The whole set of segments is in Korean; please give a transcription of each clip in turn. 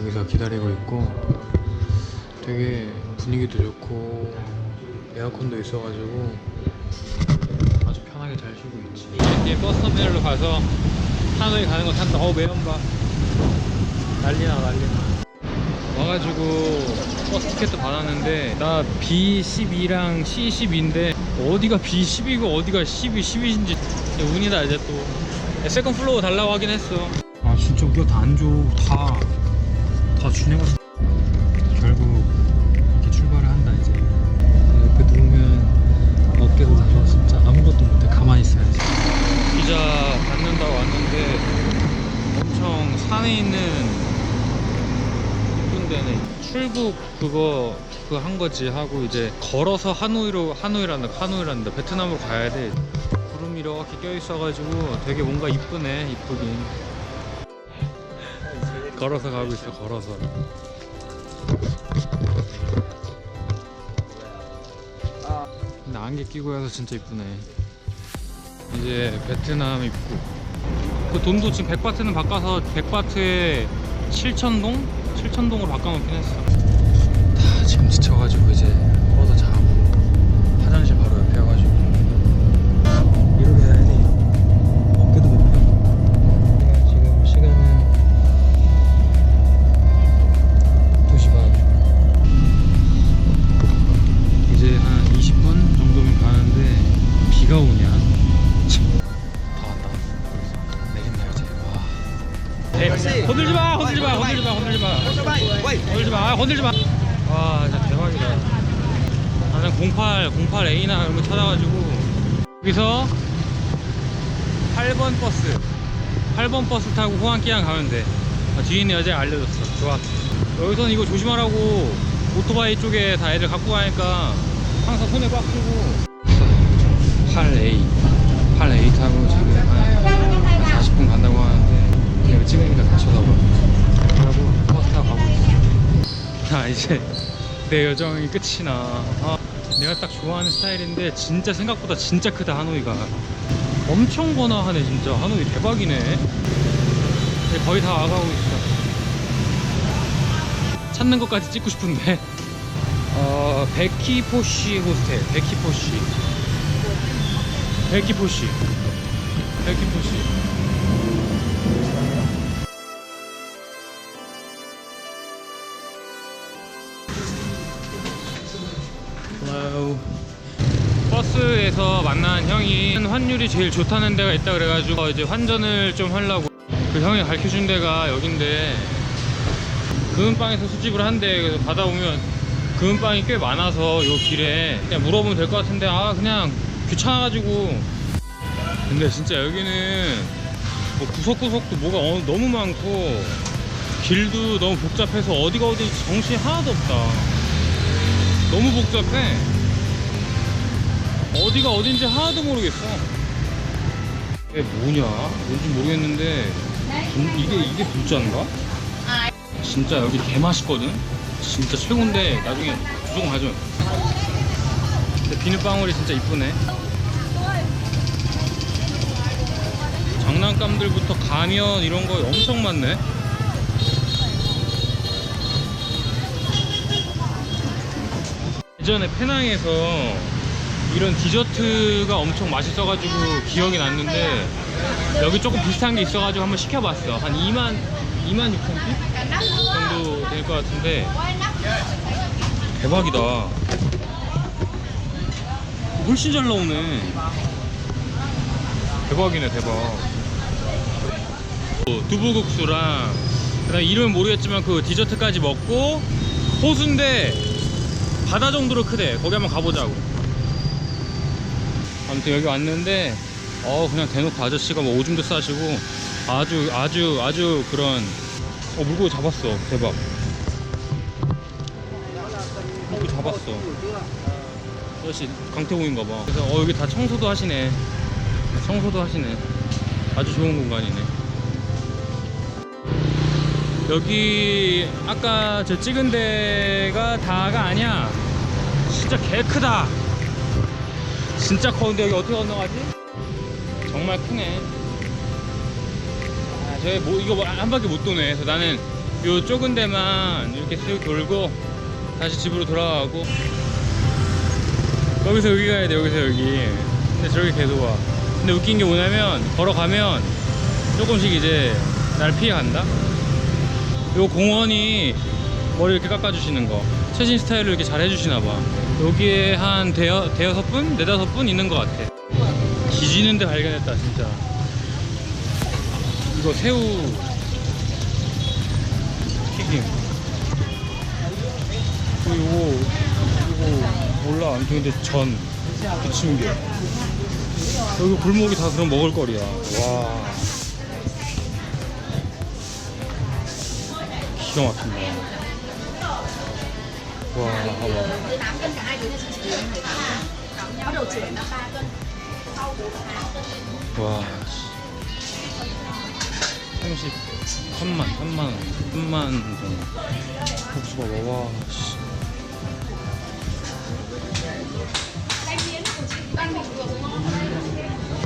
여기서 기다리고 있고 되게 분위기도 좋고 에어컨도 있어가지고 아주 편하게 잘 쉬고 있지. 이렇게 버스 터미널로 가서 하노이 가는 거 탄다 어 매연 봐 난리나 난리나. 와가지고 버스 티켓도 받았는데 나 B12랑 C12인데 어디가 B12고 어디가 12, 12인지 운이다 이제 또. 세컨 플로어 달라고 하긴 했어. 아 진짜 우리가 다 안 줘. 다, 다 준해가 결국 이렇게 출발을 한다 이제. 옆에 누우면 어깨도 나서 진짜 아무것도 못해. 가만히 있어야지. 피자 받는다고 왔는데 엄청 산에 있는 출국 그거 그거 한 거지 하고 이제 걸어서 하노이로 하노이란다 하노이란다. 베트남으로 가야 돼. 구름이 이렇게 껴 있어가지고 되게 뭔가 이쁘네 이쁘긴 걸어서 가고 있어 걸어서. 근데 안개 끼고 해서 진짜 이쁘네. 이제 베트남 입구. 그 돈도 지금 100바트는 바꿔서 100바트에 7천동? 7천동으로 바꿔놓긴 했어. 다 지금 지쳐가지고 이제 건들지 마. 건들지 마. 마 아, 건들지 마 와 진짜 대박이다. 나는 08 08A나 이런 거 찾아가지고. 여기서 8번 버스. 8번 버스 타고 호안기안 가면 돼. 아, 뒤에 있는 여자가 알려줬어. 좋아. 여기서는 이거 조심하라고 오토바이 쪽에 다 애들 갖고 가니까 항상 손에 꽉 끼고. 8A 8A 타고 지금 한 40분 간다고 하는데 그냥 찍으니까 다 쳐다봐 그러고 나 이제 내 여정이 끝이 나. 아, 내가 딱 좋아하는 스타일인데 진짜 생각보다 진짜 크다 하노이가. 엄청 번화하네 진짜. 하노이 대박이네. 이제 거의 다 와가고 있어. 찾는 것까지 찍고 싶은데. 어 베키포시 호스텔 베키포시. 베키포시. 베키포시 버스에서 만난 형이 환율이 제일 좋다는 데가 있다 그래가지고 이제 환전을 좀 하려고. 그 형이 가르쳐준 데가 여긴데 금은방에서 수집을 한대 그래서 받아오면 금은방이 꽤 많아서 요 길에 그냥 물어보면 될 것 같은데 아 그냥 귀찮아가지고. 근데 진짜 여기는 뭐 구석구석도 뭐가 어- 너무 많고 길도 너무 복잡해서 어디가 어디인지 정신이 하나도 없다 너무 복잡해 어디가 어딘지 하나도 모르겠어 이게 뭐냐 뭔지 모르겠는데 분- 이게 이게 분짜인가? 진짜 여기 개 맛있거든. 진짜 최고인데 나중에 무조건 가져. 근데 비눗방울이 진짜 이쁘네. 장난감들부터 가면 이런 거 엄청 많네. 예전에 페낭에서 이런 디저트가 엄청 맛있어가지고 기억이 났는데 여기 조금 비슷한 게 있어가지고 한번 시켜봤어. 한 2만 2만 6천 피 정도 될 것 같은데 대박이다. 훨씬 잘 나오네. 대박이네 대박. 어, 두부국수랑 그다음 이름은 모르겠지만 그 디저트까지 먹고 호수인데 바다 정도로 크대. 거기 한번 가보자고. 아무튼 여기 왔는데 어 그냥 대놓고 아저씨가 뭐 오줌도 싸시고 아주 아주 아주 그런 어 물고기 잡았어. 대박. 물고기 잡았어. 아저씨 강태공인가 봐. 그래서 어 여기 다 청소도 하시네. 청소도 하시네. 아주 좋은 공간이네 여기 아까 저 찍은 데가 다가 아니야. 진짜 개 크다. 진짜 커 근데 여기 어떻게 건너가지? 정말 크네. 아, 저기 뭐 이거 한 바퀴 못 도네. 그래서 나는 요 좁은 데만 이렇게 쓱 돌고 다시 집으로 돌아가고. 여기서 여기 가야 돼 여기서 여기. 근데 저렇게 계속 와. 근데 웃긴 게 뭐냐면 걸어가면 조금씩 이제 날 피해 간다 요 공원이 머리 이렇게 깎아주시는 거. 최신 스타일로 이렇게 잘 해주시나 봐. 여기에 한 대여, 대여섯 분? 네다섯 분 있는 것 같아. 뒤지는데 발견했다 진짜. 이거 새우 튀김. 그리고 요거 몰라 아무튼 근데 전 부침개. 여기 골목이 다 그런 먹을거리야. 와 기가 막힌다 와 봐봐 tám cân cả hai đứa nhà chị chỉ lấy 18 có đầu trưởng là 3 cân sau 4 cân 와 30, 3만, 3만 원, 3만 원. 복수 봐봐, 와, 씨.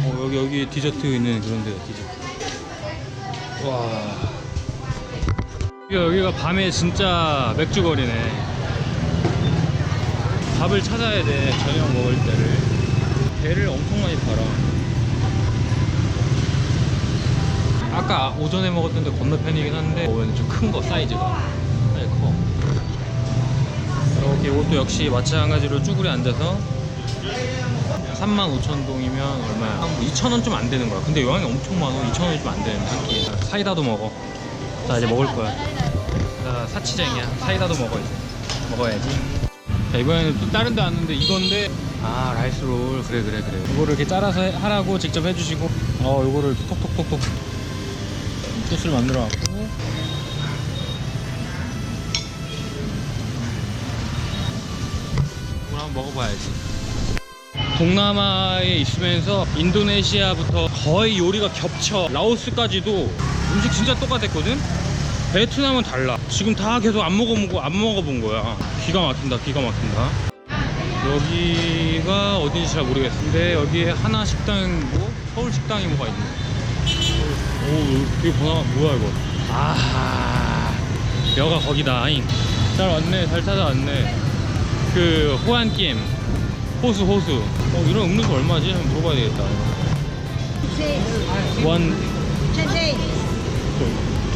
어, 여기, 여기 디저트 있는 그런 데다, 디저트. 와. 여기가, 밤에 진짜 맥주거리네. 밥을 찾아야 돼, 저녁 먹을 때를. 배를 엄청 많이 팔아. 아까 오전에 먹었던 데 건너편이긴 한데 보면 좀 큰 거 사이즈가 네, 커 이렇게 이것도 역시 마찬가지로 쭈그려 앉아서 35,000동이면 얼마야? 한 2,000원 좀 안 되는 거야 근데 여행이 엄청 많아 2,000원이 좀 안 되는 한 끼에 사이다도 먹어 자 이제 먹을 거야 나 사치쟁이야. 사이다도 먹어 이제 먹어야지. 자 이번에는 또 다른 데 왔는데 이건데. 아 라이스롤. 그래 그래 그래. 이거를 이렇게 잘라서 해- 하라고 직접 해주시고. 어 이거를 이렇게 톡톡톡톡. 소스를 만들어 갖고. 이걸 한번 먹어봐야지. 동남아에 있으면서 인도네시아부터 거의 요리가 겹쳐. 라오스까지도 음식 진짜 똑같았거든 베트남은 달라. 지금 다 계속 안 먹어보고 안 먹어본 거야. 기가 막힌다 기가 막힌다. 여기가 어딘지 잘 모르겠는데 여기에 하나 식당이고 서울 식당이 뭐가 있네. 오 이게 번화 뭐야 이거? 아 여가 거기다 잉. 잘 왔네 잘 찾아왔네. 그 호안김 호수 호수. 어 이런 음료수 얼마지? 한번 물어봐야 되겠다. 원 천천히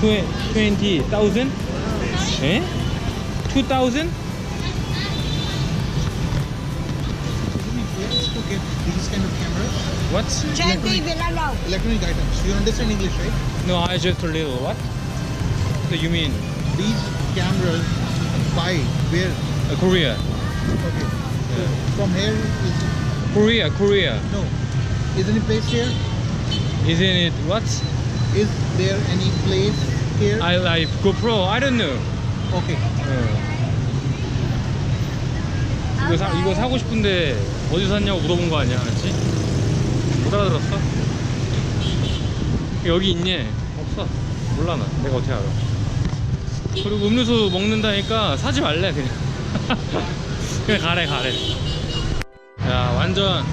20,000? Eh? 2,000? Okay, this kind. What? Electronic, electronic items. You understand English, right? No, I just a little. What? So you mean? These cameras buy where? Uh, Korea. Okay. So. From here is Korea, Korea. No. Isn't it based here? Isn't it what? Is there any place here? I like GoPro. I don't know. okay. 어. 이거 사 이거 사고 싶은데 어디 샀냐고 물어본 거 아니야, 알았지? 못 알아들었어? 여기 있니? 없어. 몰라 나. 내가 어떻게 알아? 그리고 음료수 먹는다니까 사지 말래 그냥. 그냥 가래 가래. 야 완전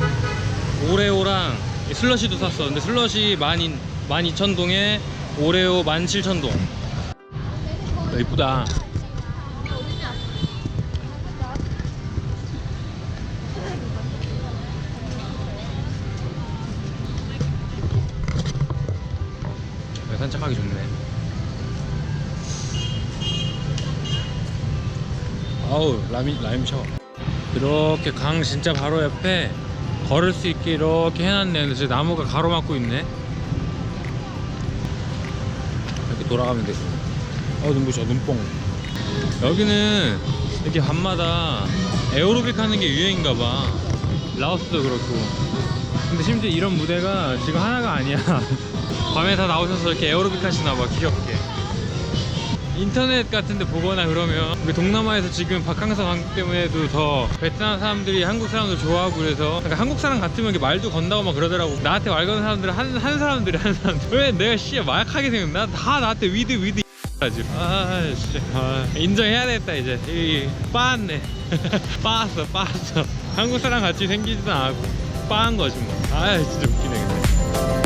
오레오랑 이 슬러시도 샀어. 근데 슬러시 만 인- 12,000동에 오레오 17,000동. 야, 이쁘다. 야, 산책하기 좋네. 아우 라미 라임 셔. 이렇게 강 진짜 바로 옆에 걸을 수 있게 이렇게 해놨네. 나무가 가로막고 있네. 돌아가면 되죠. 어 눈부셔 눈뽕. 여기는 이렇게 밤마다 에어로빅 하는 게 유행인가 봐. 라오스도 그렇고. 근데 심지어 이런 무대가 지금 하나가 아니야. 밤에 다 나오셔서 이렇게 에어로빅 하시나 봐 귀엽게. 인터넷 같은데 보거나 그러면 동남아에서 지금 박항서 강국 때문에도 더 베트남 사람들이 한국 사람들 좋아하고 그래서 그러니까 한국 사람 같으면 말도 건다고 막 그러더라고. 나한테 말 거는 사람들은 한, 한 사람들이 한 사람들. 왜 내가 씨 마약하게 생겼나? 다 나한테 위드 위드 가지고. 아씨. 아, 인정해야 되겠다 이제. 이 빠았네. 빠았어 빠았어. 한국 사람 같이 생기지도 않고 빠한 거지 뭐아 진짜 웃기네 근데